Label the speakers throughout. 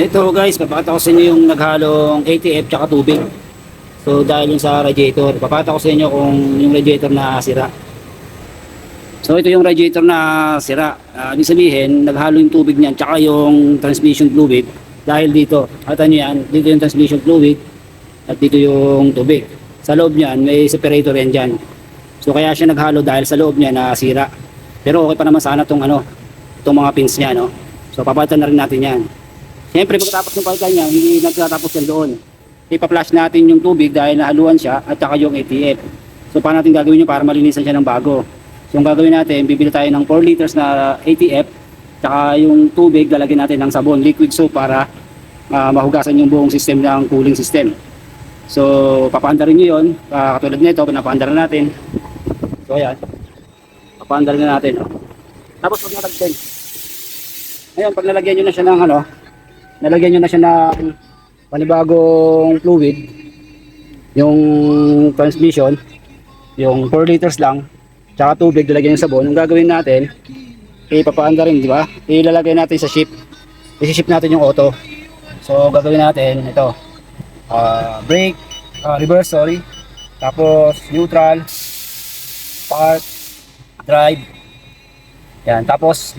Speaker 1: Ito guys, papakita ko sa inyo yung naghalong ATF tsaka tubig. So dahil yung sa radiator, papakita ko sa inyo kung yung radiator na sira. So ito yung radiator na sira. Uh, ibig sabihin, naghalo yung tubig niyan tsaka yung transmission fluid dahil dito. Kata nyo yan, dito yung transmission fluid at dito yung tubig. Sa loob niyan, may separator yan dyan. So kaya siya naghalo dahil sa loob niya na sira. Pero okay pa naman sana tong ano, itong mga pins niya, no? So papalitan na rin natin yan. Siyempre pagkatapos ng palitan niya, hindi nagtatapos yan doon. Ipa-flash natin yung tubig dahil nahaluan siya at saka yung ATF. So paano natin gagawin yun para malinisan siya ng bago? So yung gagawin natin, bibili tayo ng 4 liters na ATF tsaka yung tubig lalagyan natin ng sabon, liquid soap para ah, mahugasan yung buong system ng cooling system. So papaandarin nyo yun, Ah, katulad nito, pinapaandar na natin. So ayan, papaandar na natin. oh. Tapos pag natagpin, ngayon pag nalagyan nyo na siya ng ano, nalagyan nyo na siya ng panibagong fluid yung transmission yung 4 liters lang tsaka tubig lalagyan yung sabon. Yung gagawin natin ipapaanda rin di ba? Ilalagay natin sa ship. Isi-ship natin yung auto. So gagawin natin ito ah brake ah, reverse sorry. Tapos neutral park drive. Yan tapos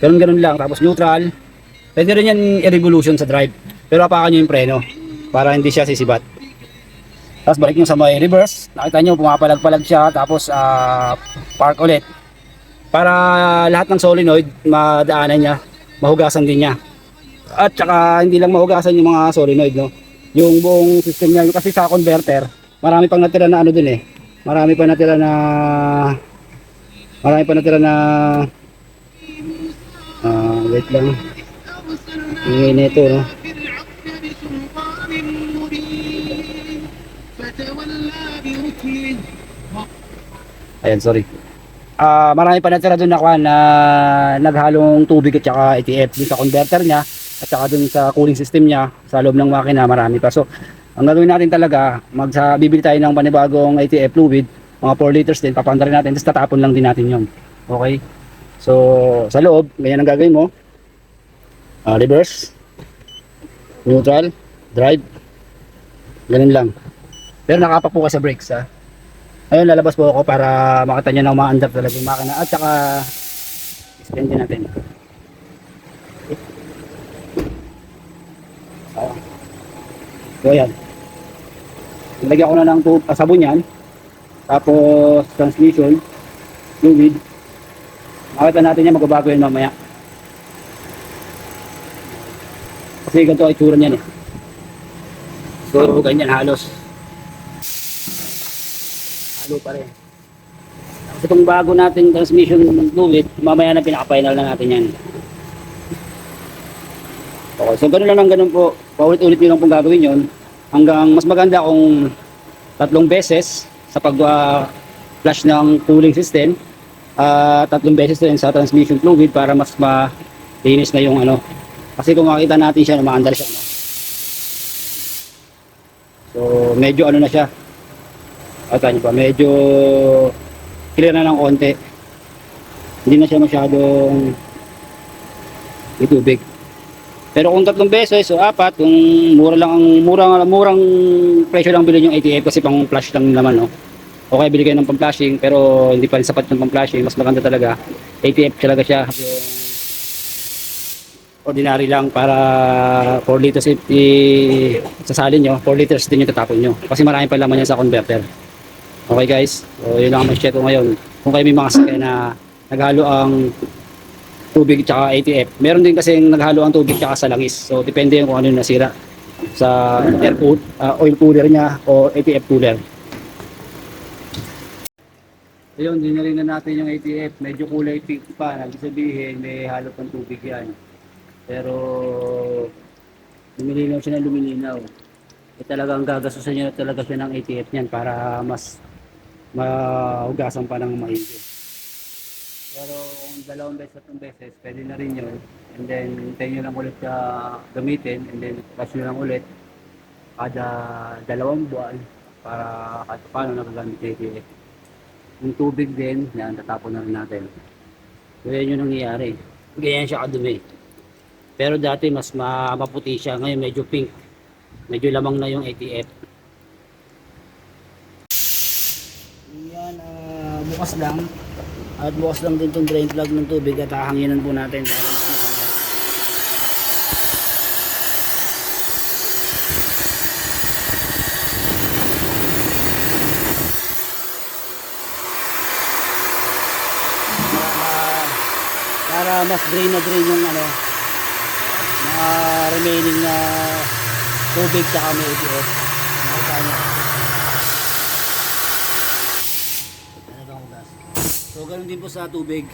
Speaker 1: ganun ganun lang. Tapos neutral Pwede rin yan i-revolution sa drive. Pero apakan nyo yung preno para hindi siya sisibat. Tapos balik nyo sa may reverse. Nakita nyo pumapalag-palag siya tapos ah, park ulit. Para lahat ng solenoid madaanan niya, mahugasan din niya. At saka hindi lang mahugasan yung mga solenoid no. Yung buong system niya kasi sa converter, marami pang natira na ano dun eh. Marami pa natira na marami pa natira na ah wait lang. Ingay nito, no? Ayan, sorry. Ah, marami pa natira doon na kuha na naghalong tubig at saka ATF dun sa converter niya at saka dun sa cooling system niya sa loob ng makina marami pa. So, ang gagawin natin talaga, magsa bibili tayo ng panibagong ATF fluid, mga 4 liters din, papandarin natin, tapos tatapon lang din natin yon. Okay? So, sa loob, ganyan ang gagawin mo. Ah, reverse, neutral, drive, ganun lang. Pero nakapa po ka sa brakes ha. Ayun, lalabas po ako para makita nyo na umaandar talaga yung makina at saka spin din natin. Ah. So ayan. Lagyan ko na ng tub- ah, sabon yan. Tapos transmission, fluid. Makita natin yan, magbabago yan mamaya. Kasi ganito ay tsura niyan eh. So, ganyan halos. Halo pa rin. Tapos itong bago nating transmission fluid, mamaya na pinaka-final na natin yan. Okay, so ganun lang ng ganun po. Paulit-ulit nyo lang pong gagawin yon Hanggang mas maganda kung tatlong beses sa pag-flush ng cooling system at tatlong beses din sa transmission fluid para mas malinis na yung ano. Kasi kung makita natin siya, umaandar siya. No? So, medyo ano na siya. At ano pa, medyo clear na ng konti. Hindi na siya masyadong itubig. Pero kung tatlong beses o apat, kung mura lang ang murang murang presyo lang bilhin yung ATF kasi pang flash lang naman, no. Okay, bili kayo ng pang-flashing pero hindi pa rin sapat yung pang-flashing. Mas maganda talaga. ATF talaga siya. Yung ordinary lang para 4 liters i, i- sasalin nyo. 4 liters din yung tatapon nyo. Kasi marami pa laman yan sa converter. Okay guys, so yun lang ang share ko ngayon. Kung kayo may mga sakyan na naghalo ang tubig tsaka ATF. Meron din kasi naghalo ang tubig tsaka sa langis. So depende yung kung ano yung nasira sa air cool, ah, oil cooler niya o ATF cooler. Ayun, dinaling na natin yung ATF. Medyo kulay pink pa. Ibig sabihin, may halo pang tubig yan. Pero lumilinaw siya ng lumilinaw. Eh talagang gagastusan niya talaga siya ng ATF niyan para mas mahugasan pa ng maigi. Pero kung dalawang beses, tatlong beses, pwede na rin yun. And then, hintayin nyo lang ulit siya gamitin. And then, flush nyo lang ulit kada dalawang buwan para kahit paano nagagamit yung ATF. Yung tubig din, yan, tatapon na rin natin. So, yan yung nangyayari. Ganyan siya kadumi. Pero dati mas ma maputi siya, ngayon medyo pink. Medyo lamang na yung ATF. Yan, ah, bukas lang. At bukas lang din tong drain plug ng tubig at hahanginan po natin maganda. para, para mas drain na drain yung ano mga remaining na tubig tsaka may ATF nakita nyo so ganun din po sa tubig